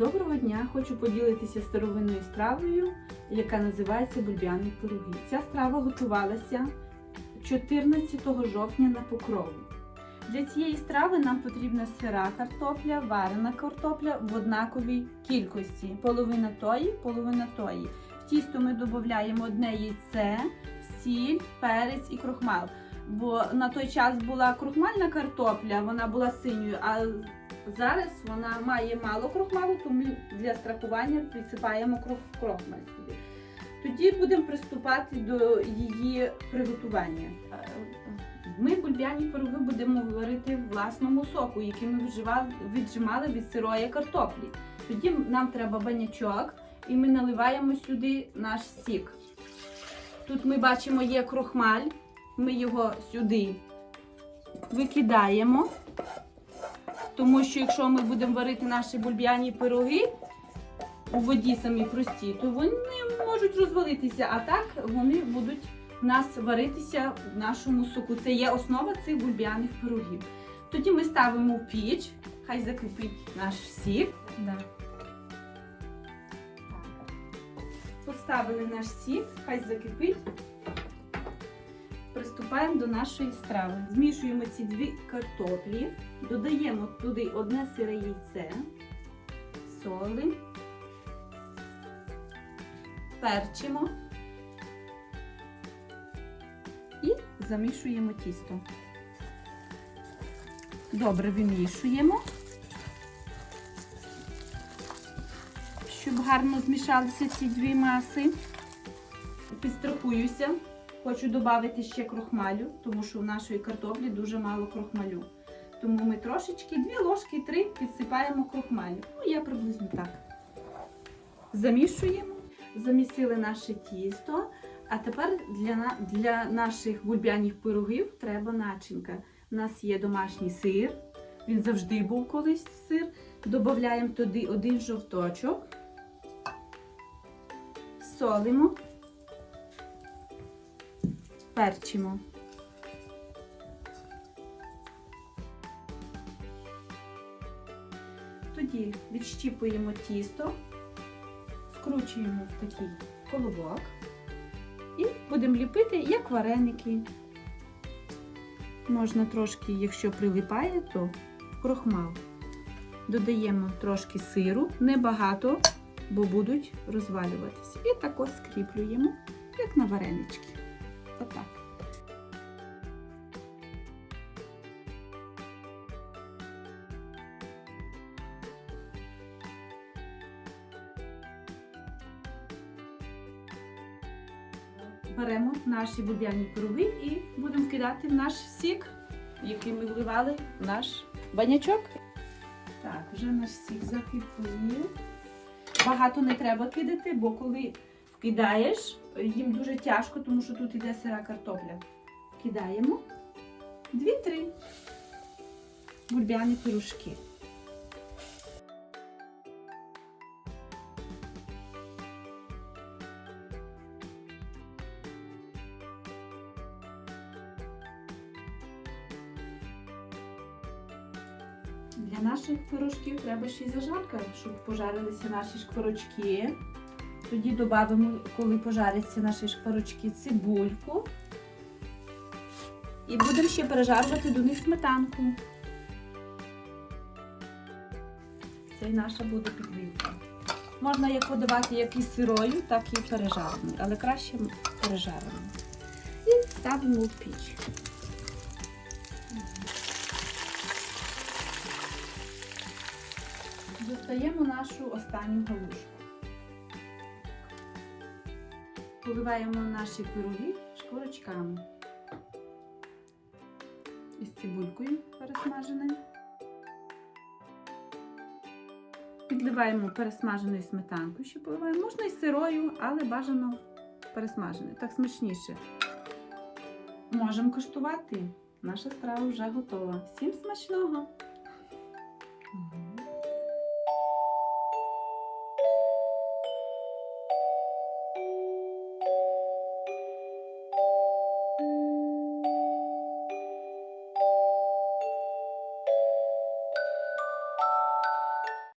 Доброго дня! Хочу поділитися старовинною стравою, яка називається бульбяні пироги. Ця страва готувалася 14 жовтня на покрову. Для цієї страви нам потрібна сира картопля, варена картопля в однаковій кількості. Половина тої, половина тої. В тісто ми додаємо одне яйце, сіль, перець і крохмал. Бо на той час була крохмальна картопля, вона була синьою, а зараз вона має мало крохмалу, тому для страхування підсипаємо крохмаль сюди. Тоді будемо приступати до її приготування. Ми бульбяні пироги будемо варити в власному соку, який ми віджимали від сирої картоплі. Тоді нам треба банячок, і ми наливаємо сюди наш сік. Тут ми бачимо є крохмаль, ми його сюди викидаємо. Тому що якщо ми будемо варити наші бульб'яні пироги у воді самі прості, то вони можуть розвалитися, а так вони будуть в нас варитися в нашому соку. Це є основа цих бульб'яних пирогів. Тоді ми ставимо в піч, хай закипить наш сік. Да. Поставили наш сік, хай закипить. Приступаємо до нашої страви. Змішуємо ці дві картоплі, додаємо туди одне сире яйце, соли, перчимо і замішуємо тісто. Добре вимішуємо, щоб гарно змішалися ці дві маси. Підстрахуюся. Хочу додати ще крохмалю, тому що в нашої картоплі дуже мало крохмалю. Тому ми трошечки, дві ложки, три підсипаємо крохмалю. Ну, я приблизно так. Замішуємо, замісили наше тісто. А тепер для, для наших бульбяних пирогів треба начинка. У нас є домашній сир, він завжди був колись сир. Додаємо туди один жовточок, солимо перчимо. Тоді відщіпуємо тісто, скручуємо в такий колобок і будемо ліпити як вареники. Можна трошки, якщо прилипає, то крохмал. Додаємо трошки сиру, небагато, бо будуть розвалюватися. І також скріплюємо, як на варенички. Отак. Беремо наші бульбяні пироги і будемо кидати наш сік, який ми вливали в наш банячок. Так, вже наш сік закипує. Багато не треба кидати, бо коли вкидаєш, їм дуже тяжко, тому що тут іде сира картопля. Кидаємо дві-три бульбяні пирожки. Для наших пирожків треба ще й зажарка, щоб пожарилися наші шкварочки. Тоді додамо, коли пожаряться наші шкварочки, цибульку. І будемо ще пережарювати до них сметанку. Це і наша буде підвівка. Можна як подавати як і сирою, так і пережареною, але краще пережареною. І ставимо в піч. Достаємо нашу останню галушку. Поливаємо наші пироги шкварочками. Із цибулькою пересмаженою. Підливаємо пересмаженою сметанкою, ще поливаємо. Можна і сирою, але бажано пересмаженою. Так смачніше. Можемо коштувати. Наша страва вже готова. Всім смачного!